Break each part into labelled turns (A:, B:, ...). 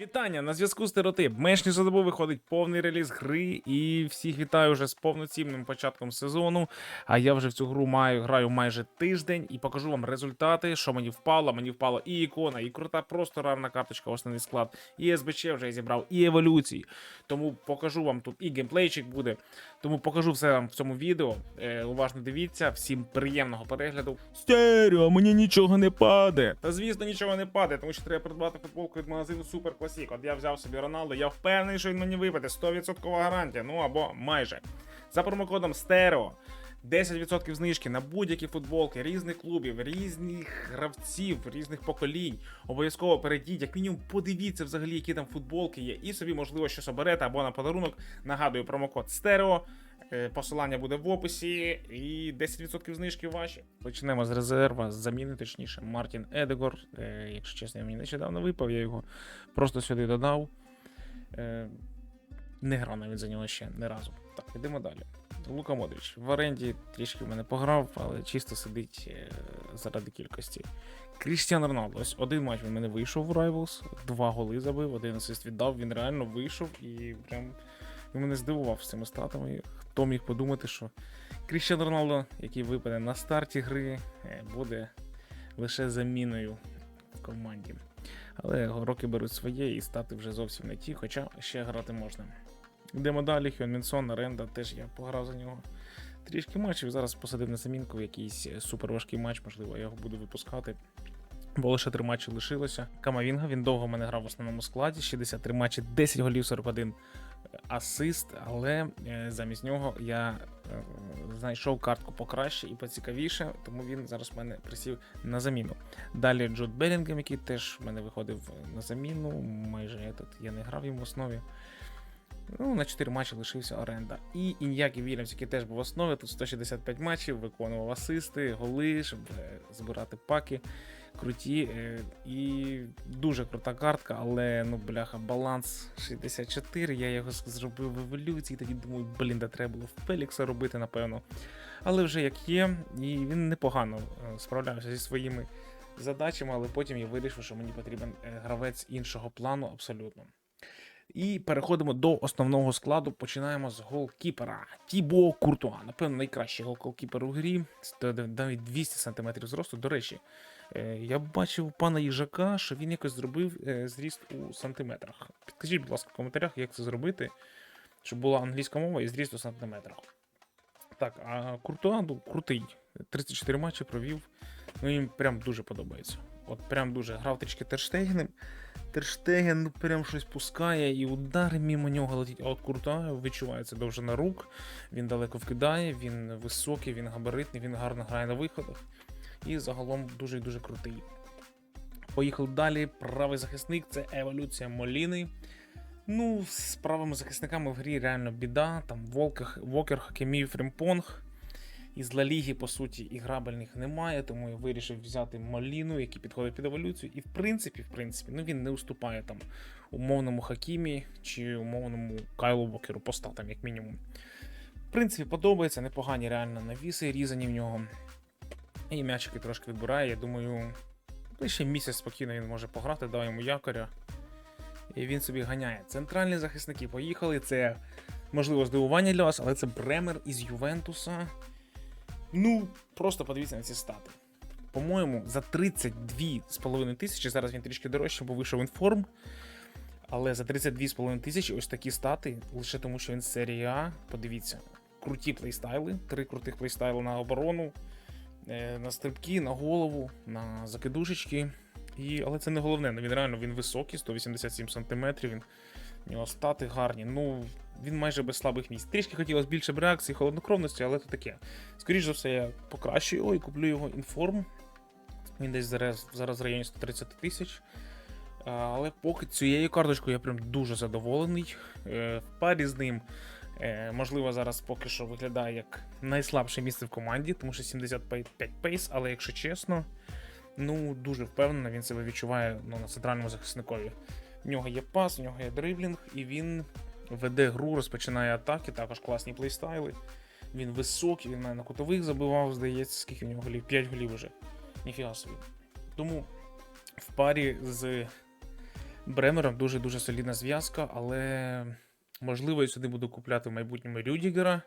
A: Вітання на зв'язку стереотип. Менш ніж за добу виходить повний реліз гри, і всіх вітаю вже з повноцінним початком сезону. А я вже в цю гру маю граю майже тиждень і покажу вам результати, що мені впало. Мені впала і ікона, і крута, просто рарна карточка, основний склад, і СБЧ вже зібрав, і еволюції. Тому покажу вам тут і геймплейчик буде. Тому покажу все вам в цьому відео. Е, уважно дивіться, всім приємного перегляду. Стерео, мені нічого не паде. Та звісно, нічого не паде, тому що треба придбати футболку від магазину Супер Класік. От я взяв собі Роналдо, я впевнений, що він мені випаде. 100% гарантія, ну або майже. За промокодом Стерео. 10% знижки на будь-які футболки різних клубів, різних гравців, різних поколінь. Обов'язково перейдіть, як мінімум, подивіться взагалі, які там футболки є, і собі, можливо, щось оберете або на подарунок. Нагадую, промокод Стерео. Е, Посилання буде в описі, і 10% знижки ваші. Почнемо з резерва, з заміни, точніше, Мартін Едегор. Е, якщо чесно, мені нещодавно випав, я його просто сюди додав. Е, не грав навіть за нього ще не разу. Так, йдемо далі. Лука Модрич. В оренді трішки в мене пограв, але чисто сидить заради кількості. Крістіан Роналдо. Ось один матч він мене вийшов в Rivals, два голи забив, один асист віддав, він реально вийшов і прям він мене здивував з цими статами. Хто міг подумати, що Крістіан Роналдо, який випаде на старті гри, е, буде лише заміною в команді. Але роки беруть своє і стати вже зовсім не ті, хоча ще грати можна. Йдемо далі, Хьон Мінсон, Аренда, теж я пограв за нього. Трішки матчів. Зараз посадив на замінку в якийсь суперважкий матч, можливо, я його буду випускати. Бо лише три матчі лишилося. Камавінга, він довго мене грав в основному складі. 63 матчі, 10 голів, 41 асист, але е, замість нього я е, знайшов картку покраще і поцікавіше, тому він зараз в мене присів на заміну. Далі Джуд Белінгем, який теж в мене виходив на заміну. Майже этот, я не грав їм в основі. Ну, на 4 матчі лишився оренда. І Ін'які Вільямс, який теж був в основі, тут 165 матчів, виконував асисти, голи, щоб е, збирати паки. Круті. е, І дуже крута картка, але ну, бляха, баланс 64. Я його зробив в еволюції, тоді думаю, блін, де треба було в Фелікса робити, напевно. Але вже як є, і він непогано е, справлявся зі своїми задачами, але потім я вирішив, що мені потрібен е, гравець іншого плану абсолютно. І переходимо до основного складу. Починаємо з голкіпера Тібо Куртуа. Напевно, найкращий голкіпер у грі. Це навіть 200 см зросту. До речі, е, я бачив пана їжака, що він якось зробив е, зріст у сантиметрах. Підкажіть, будь ласка, в коментарях, як це зробити, щоб була англійська мова і зріст у сантиметрах. Так, а Куртуа ну, крутий. 34 матчі провів. Ну, їм прям дуже подобається. От прям дуже грав трішки Терштегенем. Терштеген ну, прям щось пускає, і удари мимо нього летять. А от Куртуа відчувається довжина рук, він далеко вкидає, він високий, він габаритний, він гарно грає на виходах. І загалом дуже і дуже крутий. Поїхав далі. Правий захисник це еволюція Моліни. Ну, з правими захисниками в грі реально біда. Там Волкер, Вокер, Хакемів, Фрімпонг. Із Ла Ліги, по суті, іграбельних немає, тому я вирішив взяти Моліну, який підходить під еволюцію. І в принципі, в принципі, ну він не уступає там умовному Хакімі чи умовному Кайлу Вокеру по статам, як мінімум. В принципі, подобається, непогані реально навіси різані в нього. І м'ячики трошки відбирає. Я думаю, ще місяць спокійно він може пограти, дав йому якоря. І він собі ганяє. Центральні захисники поїхали. Це можливо здивування для вас, але це Бремер із Ювентуса. Ну, просто подивіться на ці стати. По-моєму, за 32,5 тисячі, зараз він трішки дорожче, бо вийшов інформ. Але за 32,5 тисячі ось такі стати, лише тому, що він з серії А. Подивіться, круті плейстайли, три крутих плейстайли на оборону, е, на стрибки, на голову, на закидушечки. І, але це не головне, він реально він високий, 187 см, у нього стати гарні. Ну, він майже без слабих місць. Трішки хотілося більше б реакції, холоднокровності, але то таке. Скоріше за все, я покращу його і куплю його інформ. Він десь зараз, зараз в районі 130 тисяч. Але поки цією карточкою я прям дуже задоволений. Е, В парі з ним, е, можливо, зараз поки що виглядає як найслабше місце в команді, тому що 75 пейс, але якщо чесно, ну дуже впевнено, він себе відчуває ну, на центральному захисникові. В нього є пас, в нього є дриблінг, і він веде гру, розпочинає атаки, також класні плейстайли. Він високий, він на кутових забивав, здається, скільки в нього голів? 5 голів уже. Ніфіга собі. Тому в парі з Бремером дуже-дуже солідна зв'язка, але можливо я сюди буду купляти в майбутньому Рюдігера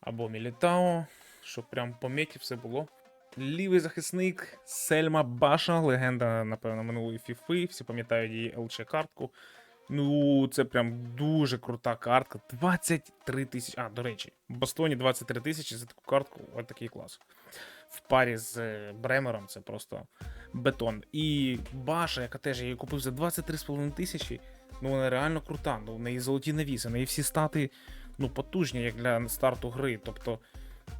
A: або Мілітао, щоб прям по меті все було. Лівий захисник Сельма Баша, легенда, напевно, минулої фіфи. Всі пам'ятають її ЛЧ картку. Ну, це прям дуже крута картка. 23 тисячі. А, до речі, в Бостоні 23 тисячі за таку картку, от такий клас. В парі з е, Бремером це просто бетон. І Баша, яка теж я її купив за 23,5 тисячі, ну вона реально крута. Ну, в неї золоті навіси, в неї всі стати ну, потужні, як для старту гри. Тобто,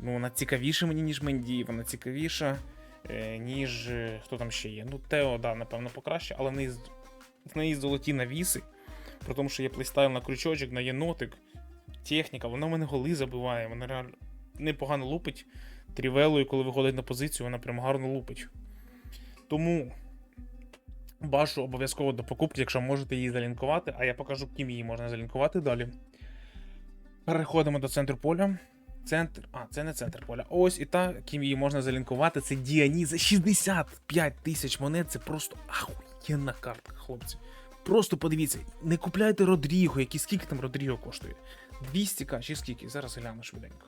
A: ну, вона цікавіша мені, ніж Менді, вона цікавіша, е, ніж е, хто там ще є. Ну, Тео, да, напевно, покраще, але в неї, в неї золоті навіси. При тому, що є плейстайл на крючочок, на єнотик, техніка, вона в мене голи забиває, вона реально непогано лупить. Трівелою, коли виходить на позицію, вона прям гарно лупить. Тому башу обов'язково до покупки, якщо можете її залінкувати, а я покажу, ким її можна залінкувати далі. Переходимо до центру поля. Центр. А, це не центр поля. Ось і та, ким її можна залінкувати, це Діані за 65 тисяч монет. Це просто ахуєнна картка, хлопці. Просто подивіться, не купляйте Родріго, який скільки там Родріго коштує? 200к чи скільки? Зараз гляну швиденько.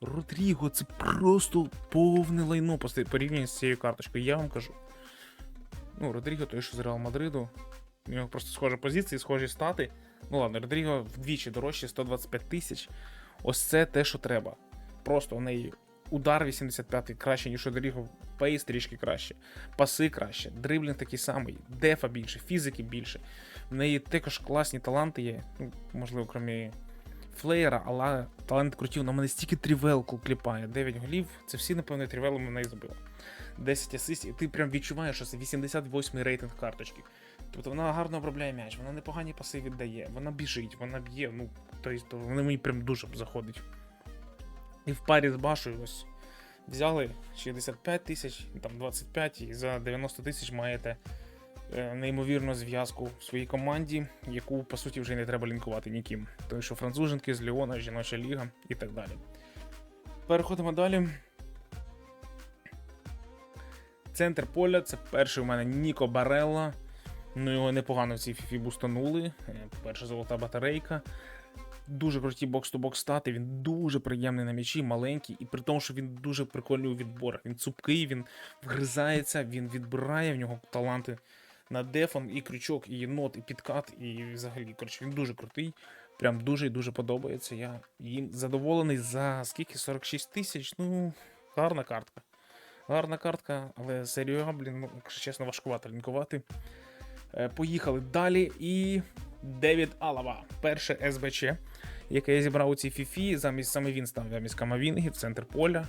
A: Родріго, це просто повне лайно по порівнянні з цією карточкою, я вам кажу. Ну, Родріго, той, що з Реал Мадриду. У нього просто схожі позиції, схожі стати. Ну ладно, Родріго вдвічі дорожче 125 тисяч. Ось це те, що треба. Просто у неї удар 85 краще, ніж у Родріго, пейс трішки краще, паси краще, дриблінг такий самий, дефа більше, фізики більше. В неї також класні таланти є, ну, можливо, крім флеєра, але талант крутів. На мене стільки трівелку кліпає. 9 голів. Це всі, напевно, трівелами в неї забили. 10 асистів, і ти прям відчуваєш, що це 88-й рейтинг карточки. Тобто вона гарно обробляє м'яч, вона непогані паси віддає, вона біжить, вона б'є. Ну, тобто, вона мені прям дуже заходить. І в парі з Башою ось взяли 65 тисяч, там 25, і за 90 тисяч маєте е, неймовірну зв'язку в своїй команді, яку по суті вже не треба лінкувати ніким. Тому що француженки з Ліона, жіноча ліга і так далі. Переходимо далі. Центр поля це перший у мене Ніко Барелла. Ну, його непогано в цій фіфі бустанули. Е, По-перше, золота батарейка. Дуже круті бокс-то-бокс стати. Він дуже приємний на м'ячі, маленький, і при тому, що він дуже прикольний у відборах. Він цупкий, він вгризається, він відбирає в нього таланти на дефон, і крючок, і єнот, і підкат, і взагалі. Коротше, він дуже крутий. Прям дуже і дуже подобається. Я їм задоволений за скільки? 46 тисяч. Ну, гарна картка. Гарна картка, але серію, блін, ну, якщо чесно, важкувато лінкувати. Е, Поїхали далі. І Девід Алаба, перше СБЧ, яке я зібрав у цій фіфі. Замість саме він став замість Камавінги в центр поля.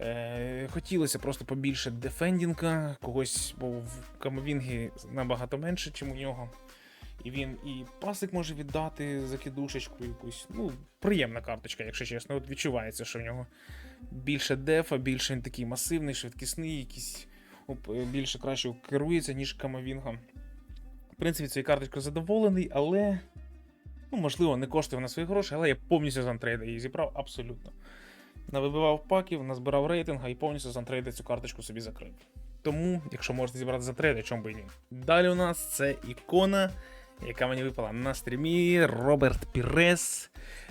A: Е, хотілося просто побільше дефендінга, когось, бо в Камавінгі набагато менше, ніж у нього. І він і пасик може віддати закидушечку якусь. Ну, приємна карточка, якщо чесно. От відчувається, що в нього більше дефа, більше він такий масивний, швидкісний, якийсь е, більше краще керується, ніж Камавінга. В принципі, цією карточкою задоволений, але. Ну, можливо, не коштує вона свої гроші, але я повністю з антрейда її зібрав абсолютно. Навибивав паків, назбирав рейтинга і повністю з антрейда цю карточку собі закрив. Тому, якщо можете зібрати за трейд, чому би і ні. Далі у нас це ікона, яка мені випала на стрімі Роберт Пірес.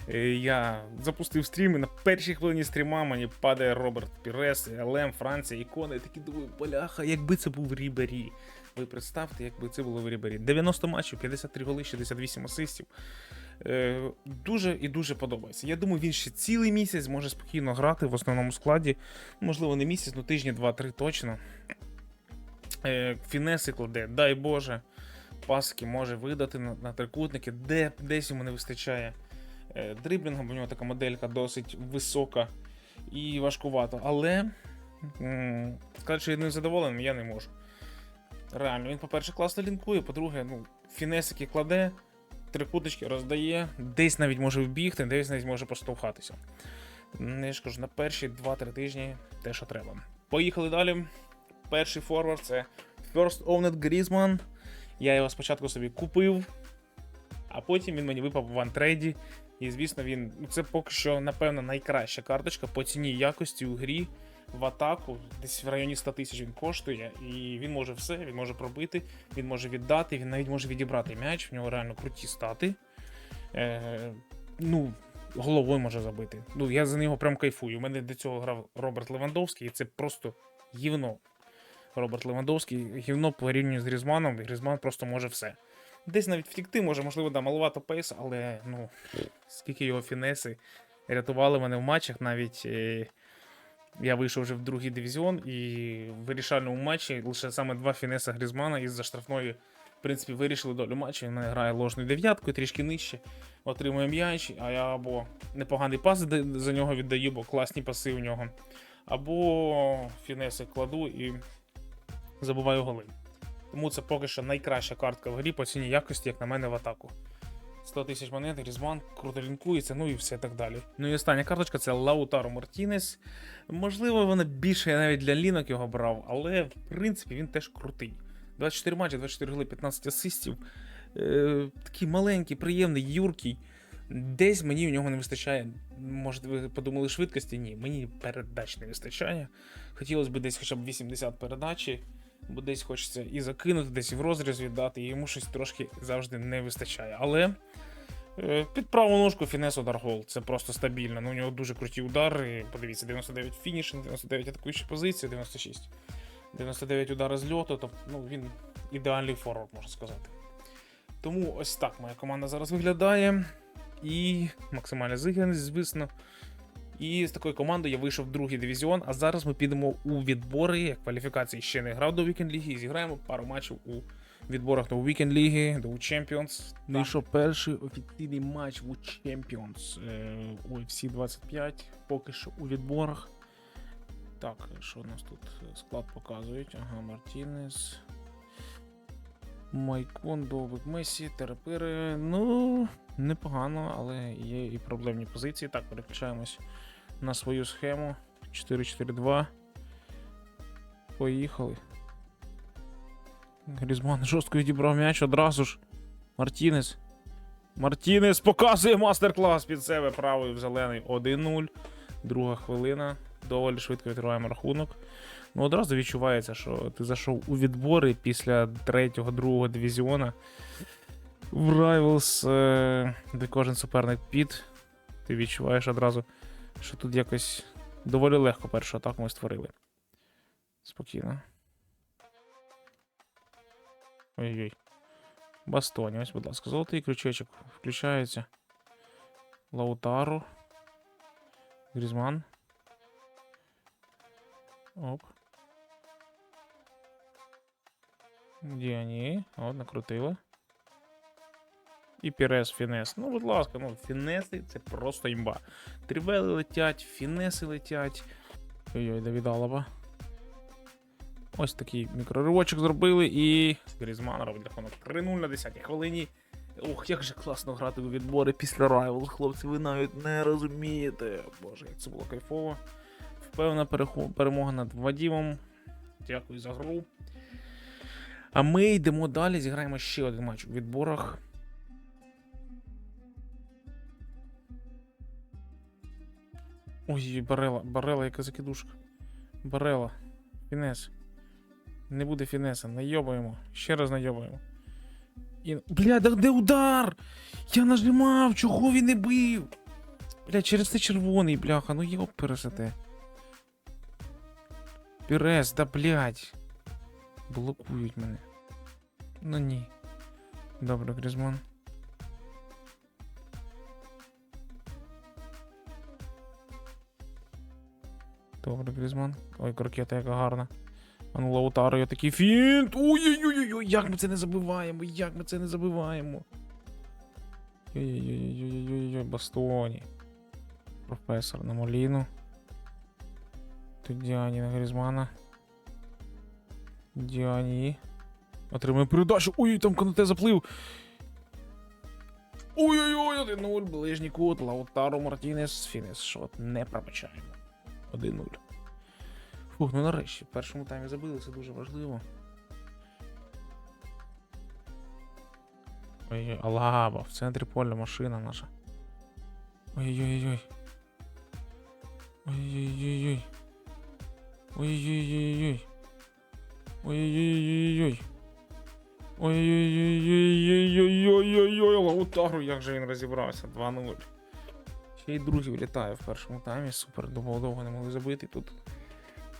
A: Е, Я запустив стрім, і на першій хвилині стріма мені падає Роберт Пірес, ЛМ, Франція, ікона. І такі думаю, поляха, якби це був Рібері. Ви представте, якби це було в Рібері. 90 матчів, 53 голи, 68 асистів. Е, дуже і дуже подобається. Я думаю, він ще цілий місяць може спокійно грати в основному складі. Можливо, не місяць, ну тижні, два-три точно. Е, фінеси кладе, дай Боже. Паски може видати на, на трикутники, де десь йому не вистачає е, дриблінгу, бо в нього така моделька досить висока і важкувато. Але сказати, що я ним задоволений, я не можу. Реально, він, по-перше, класно лінкує, по-друге, ну, фінесики кладе, трикуточки роздає, десь навіть може вбігти, десь навіть може поштовхатися. Ну, Я ж кажу, на перші 2-3 тижні те, що треба. Поїхали далі. Перший форвард це First Owned Griezmann. Я його спочатку собі купив, а потім він мені випав в антрейді. І звісно, він ну, це поки що, напевно, найкраща карточка по ціні якості у грі. в атаку. Десь в районі 100 тисяч він коштує, і він може все, він може пробити, він може віддати, він навіть може відібрати м'яч, в нього реально круті стати. Е, ну, головою може забити. Ну, я за нього прям кайфую. У мене до цього грав Роберт Левандовський, і це просто гівно. Роберт Левандовський, гівно порівнює з Грізманом, і Грізман просто може все. Десь навіть втікти, може, можливо, да, маловато пейс, але ну, скільки його фінеси рятували мене в матчах, навіть е, я вийшов вже в другий дивізіон, і в вирішальному матчі лише саме два фінеса Грізмана із-за штрафної, в принципі, вирішили долю матчу. Він грає ложною дев'яткою, трішки нижче, отримує м'яч, а я або непоганий пас за нього віддаю, бо класні паси у нього, або фінеси кладу і забуваю голи. Тому це поки що найкраща картка в грі по ціні якості, як на мене, в атаку. 100 тисяч монет, Різман, круто лінкується, ну і все так далі. Ну і остання карточка це Лаутаро Мартінес. Можливо, вона більше я навіть для лінок його брав, але в принципі він теж крутий. 24 матчі, 24 голи, 15 асистів. Е, такий маленький, приємний, юркий. Десь мені в нього не вистачає. Може, ви подумали швидкості? Ні, мені передач не вистачає. Хотілося б десь хоча б 80 передачі, бо десь хочеться і закинути, десь і в розріз віддати, і йому щось трошки завжди не вистачає. Але е, під праву ножку фінес удар гол. Це просто стабільно. Ну, у нього дуже круті удари. Подивіться, 99 фінішинг, 99 атакуючі позиції, 96. 99 удари з льоту, тобто ну, він ідеальний форвард, можна сказати. Тому ось так моя команда зараз виглядає. І максимальна зіграність, звісно. І з такою командою я вийшов в другий дивізіон, а зараз ми підемо у відбори. Я кваліфікації ще не грав до Weekend ліги і зіграємо пару матчів у відборах до Weekend ліги, до Champions. Вийшов перший офіційний матч в Champions е, у UFC 25, поки що у відборах. Так, що у нас тут склад показують? Ага, Мартінес. Майкон, Довбик, Месі, Терапири. Ну, непогано, але є і проблемні позиції. Так, переключаємось на свою схему. 4-4-2. Поїхали. Грізман жорстко відібрав м'яч одразу ж. Мартінес. Мартінес показує мастер-клас під себе правий в зелений 1-0. Друга хвилина. Доволі швидко відкриваємо рахунок. Ну, одразу відчувається, що ти зайшов у відбори після третього, другого дивізіона в Rivals, е, де кожен суперник під. Ти відчуваєш одразу, що тут якось доволі легко першу атаку ми створили. Спокійно. Ой-ой. Бастоні, ось, будь ласка, золотий крючочок включається. Лаутару. Грізман. Оп. Діані. От, накрутили. І Пірес Фінес. Ну, будь ласка, ну, фінеси це просто імба. Трівели летять, фінеси летять. Ой-ой, Давід Алаба. Ось такий мікроривочок зробили і Грізман робить рахунок 3-0 на 10-й хвилині. Ох, як же класно грати у відбори після Rivals, хлопці, ви навіть не розумієте. Боже, як це було кайфово. Впевнена перемога над Вадімом. Дякую за гру. А ми йдемо далі, зіграємо ще один матч у відборах. Ой, Барела, Барела, яка закидушка. Барела. Фінес. Не буде фінеса. Найобаємо. Ще раз найобаємо. І... Бля, да де удар? Я нажимав, чого він не бив? Бля, через це червоний, бляха, ну йоп пересете. Пірес, да блядь. Блокують мене. Ну ні. Добре, Грізман. Добре, Грізман. Ой, крокета, яка гарна. А ну Лаутаро, я такий фінт. Ой-ой-ой, як ми це не забиваємо, як ми це не забиваємо. Ой-ой-ой, бастоні. Професор на Моліну. Тут Діані на Грізмана. Діані. Отримує передачу. Ой, там канате заплив. Ой-ой-ой, 1-0, ближній кут, Лаутаро Мартінес, фінес шот. Не пробачаємо. 1-0. Фух, ну нарешті, в першому таймі забили, це дуже важливо. Ой-ой, Алаба, в центрі поля машина наша. Ой-ой-ой. Ой-ой-ой. Ой-ой-ой-ой. Ой-ой-ой-ой. Ой-ой-ой-ой-ой-ой-ой-ой. Ще й друзі влітає в першому таймі. Супер, думав, довго не могли забити. Тут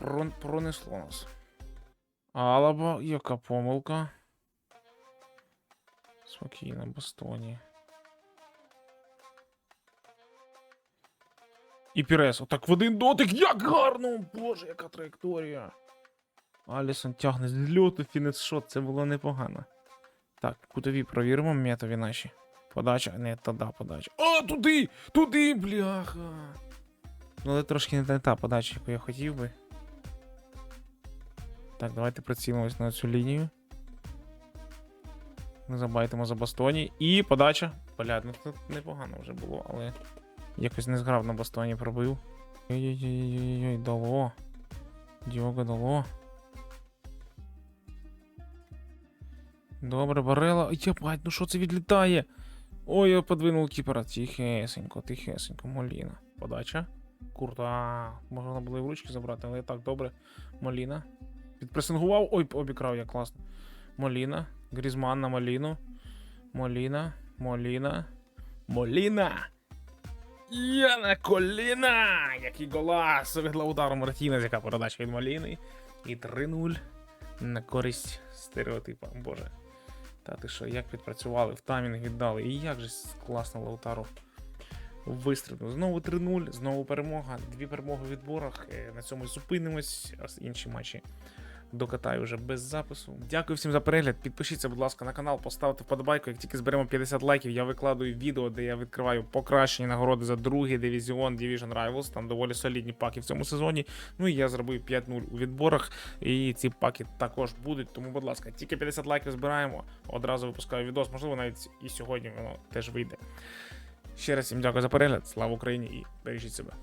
A: прон- пронесло нас. Алаба, яка помилка. Спокійно, Бастоні. І Пірес. Отак в один дотик. Як гарно! Боже, яка траєкторія. Алісон тягне з льоту фінес-шот, це було непогано. Так, кутові провіримо метові наші. Подача, не та да, подача. А, туди! Туди, бляха! Ну, але трошки не та подача, яку я хотів би. Так, давайте прицілимось на цю лінію. Ми забайтимо за бастоні. І подача. Блядь, ну тут непогано вже було, але якось не зграв на бастоні пробив. Ой-ой-ой-ой, дало. Діого дало. Добре, Барела. Єбать, ну що це відлітає? Ой, я подвинув кіпера. Тихесенько, тихесенько, Моліна. Подача. Курта. Можна було і в ручки забрати, але так, добре. Моліна. Підпресингував. Ой, обікрав я класно. Моліна. Грізман на Моліну. Моліна. Моліна. Моліна. Я на коліна! Який голас! Від удару Мартінес, яка передача від Моліни. І 3-0 на користь стереотипа. Боже. Та ти що, як відпрацювали, в таймінг віддали. І як же класно Лаутаро вистрибнув. Знову 3-0, знову перемога. Дві перемоги в відборах. Е, На цьому зупинимось. Інші матчі докатаю вже без запису. Дякую всім за перегляд. Підпишіться, будь ласка, на канал, поставте вподобайку. Як тільки зберемо 50 лайків, я викладую відео, де я відкриваю покращені нагороди за другий дивізіон Division Rivals. Там доволі солідні паки в цьому сезоні. Ну і я зробив 5-0 у відборах. І ці паки також будуть. Тому, будь ласка, тільки 50 лайків збираємо. Одразу випускаю відос. Можливо, навіть і сьогодні воно теж вийде. Ще раз всім дякую за перегляд. Слава Україні і бережіть себе.